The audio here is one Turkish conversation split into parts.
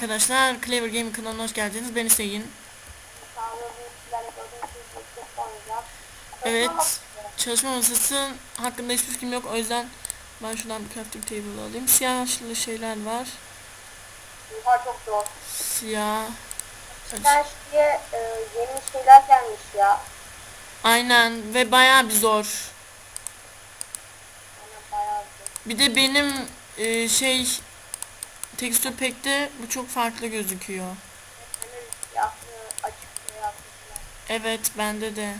arkadaşlar. Clever Gaming kanalına hoş geldiniz. Ben Hüseyin. Evet. Çalışma masası hakkında hiçbir fikrim yok. O yüzden ben şuradan bir crafting table alayım. Siyahlı şeyler var. Bunlar çok zor. Siyah. E, yeni şeyler gelmiş ya. Aynen ve bayağı bir zor. Bayağı zor. Bir de benim e, şey tekstür pekte bu çok farklı gözüküyor. Evet bende de.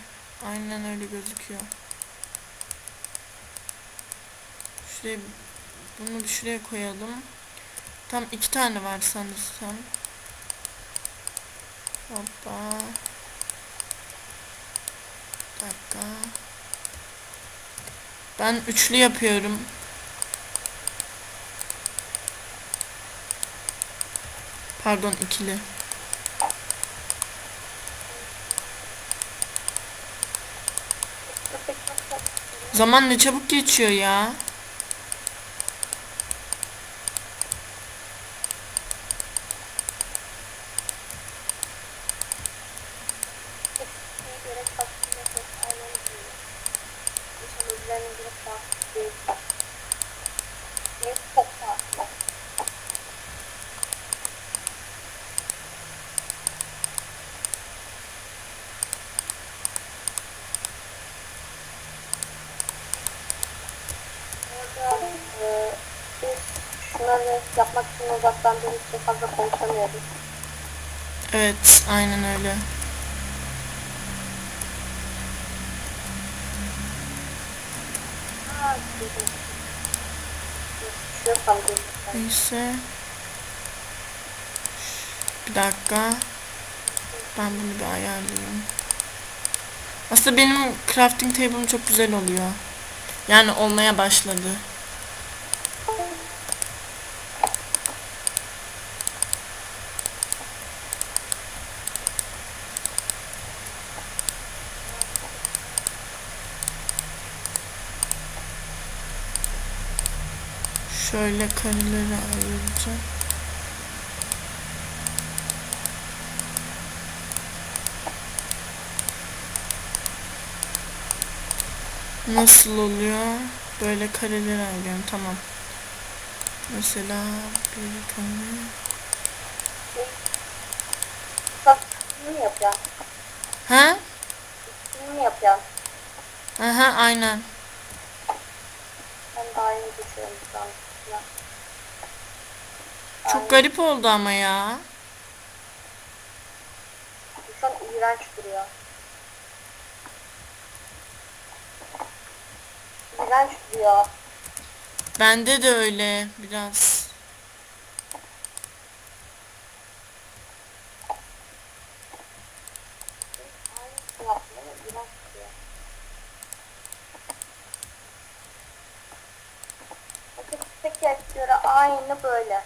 Aynen öyle gözüküyor. Şuraya bunu şuraya koyalım. Tam iki tane var sanırsam. Hoppa. Bir dakika. Ben üçlü yapıyorum. Pardon ikili. Zaman ne çabuk geçiyor ya. şeye göre aslında çok aynen değil. İnsan üzerine göre farklı değil. Ne çok farklı. Orada e, biz şunları yapmak için odaklandığımız için fazla konuşamıyoruz. Evet, aynen öyle. Dedim. Neyse. Bir dakika. Ben bunu bir ayarlayayım. Aslında benim crafting table'ım çok güzel oluyor. Yani olmaya başladı. Şöyle kareleri ayıracağım. Nasıl oluyor? Böyle kareleri ayırıyorum. Tamam. Mesela bir bunu mu yapacaksın? Ha? Bunu mu yapacaksın? Aha aynen. Ben daha yeni düşüyorum şu an. Çok garip oldu ama ya. An iğrenç duruyor. İğrenç duruyor. Bende de öyle biraz. İğrenç duruyor. Bakın tek göre aynı böyle.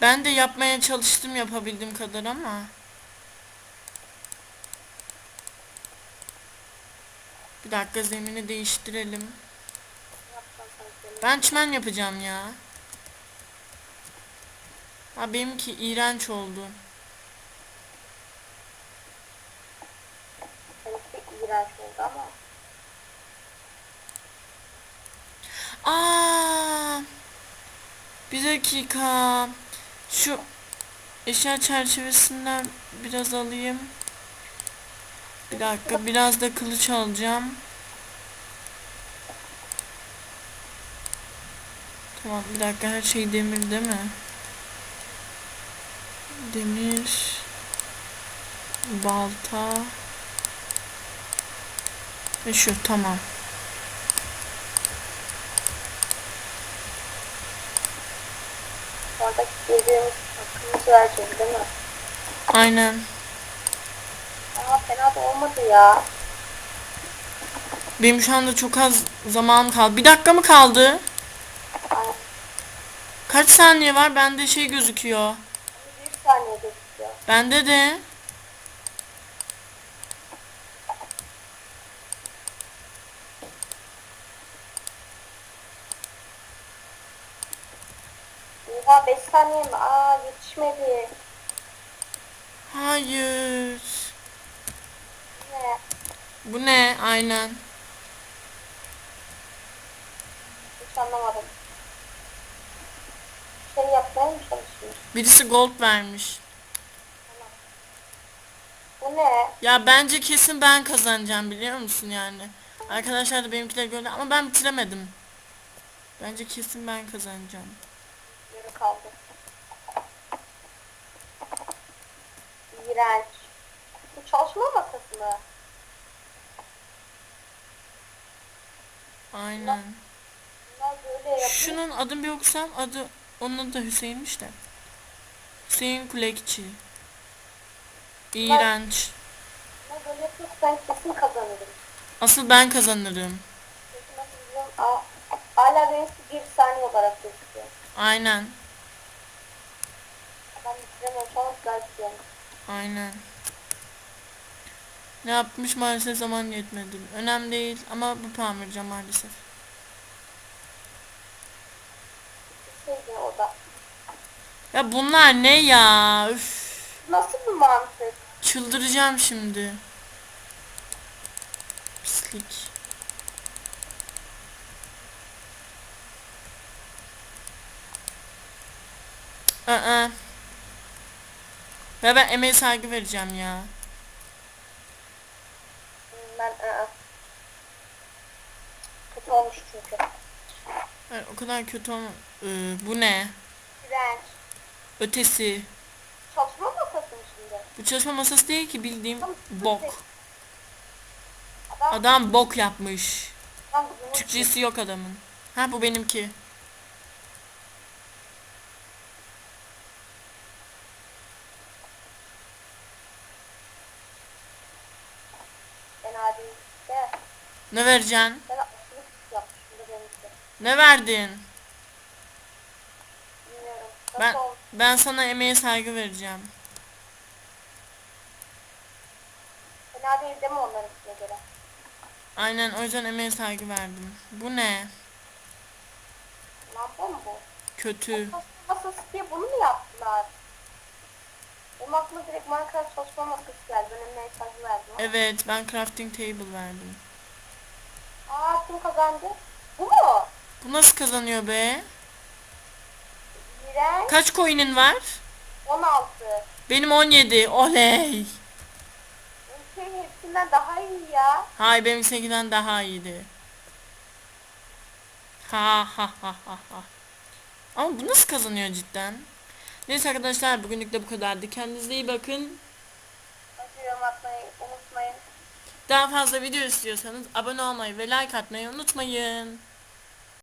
Ben de yapmaya çalıştım yapabildiğim kadar ama. Bir dakika zemini değiştirelim. Ben çimen yapacağım ya. Ha benimki iğrenç oldu. Seninki iğrenç oldu ama. Aa! Bir dakika. Şu eşya çerçevesinden biraz alayım. Bir dakika biraz da kılıç alacağım. Tamam bir dakika her şey demir değil mi? Demir balta ve şu tamam. Orada birbirimiz hakkımızı vereceğiz değil mi? Aynen. Aa fena da olmadı ya. Benim şu anda çok az zamanım kaldı. Bir dakika mı kaldı? Kaç saniye var? Bende şey gözüküyor. bir saniye gözüküyor. Bende de. 5 saniye mi? Aa yetişmedi. Hayır. Ne? Bu ne? Aynen. Hiç anlamadım. Şey yapmaya mı çalışıyor? Birisi gold vermiş. Bu ne? Ya bence kesin ben kazanacağım biliyor musun yani. Arkadaşlar da benimkileri gördü ama ben bitiremedim. Bence kesin ben kazanacağım. Yarı kaldı. İğrenç. Bu çalışma masası mı? Aynen. Bunlar böyle yapıyor. Şunun adını bir okusam adı onun da Hüseyin'miş de. Hüseyin Kulekçi. İğrenç. Bunlar böyle yapıyorsa ben kesin kazanırım. Asıl ben kazanırım. Kesin nasıl biliyorum? Aa, hala benimki bir saniye olarak gözüküyor. Aynen. Ben bitiremiyorum. An güzel gidiyorum. Aynen. Ne yapmış maalesef zaman yetmedi. Önemli değil ama bu puan vereceğim maalesef. Ya bunlar ne ya? Üf. Nasıl bir mantık? Çıldıracağım şimdi. Pislik. Aa. Ve ben emeğe saygı vereceğim ya. Ben ı Kötü olmuş çünkü. Hayır, o kadar kötü olma. Ee, bu ne? İğrenç. Ötesi. Çalışma masası mı şimdi? Bu çalışma masası değil ki bildiğim Tamam, bok. Adam, Adam bok yapmış. adam bunu Türkçesi yok adamın. Ha bu benimki. fena değil. De, Ne vereceksin? Ne verdin? Bilmiyorum. Ben ben sana emeğe saygı vereceğim. Fena değil değil mi onlarınkine göre? Aynen o yüzden emeğe saygı verdim. Bu ne? Lamba mı bu? Kötü. Çalışma masası diye bunu mu yaptılar? Benim aklıma direkt Minecraft çalışma masası geldi. Ben eline mesaj verdim. Evet ben crafting table verdim. Aa kim kazandı? Bu mu? Bu nasıl kazanıyor be? İğrenç. Kaç coin'in var? 16. Benim 17. Oley. Ülkenin hepsinden daha iyi ya. Hay benim seninkinden daha iyiydi. Ha ha ha ha ha. Ama bu nasıl kazanıyor cidden? Neyse arkadaşlar bugünlük de bu kadardı. Kendinize iyi bakın. Yorum atmayı unutmayın. Daha fazla video istiyorsanız abone olmayı ve like atmayı unutmayın.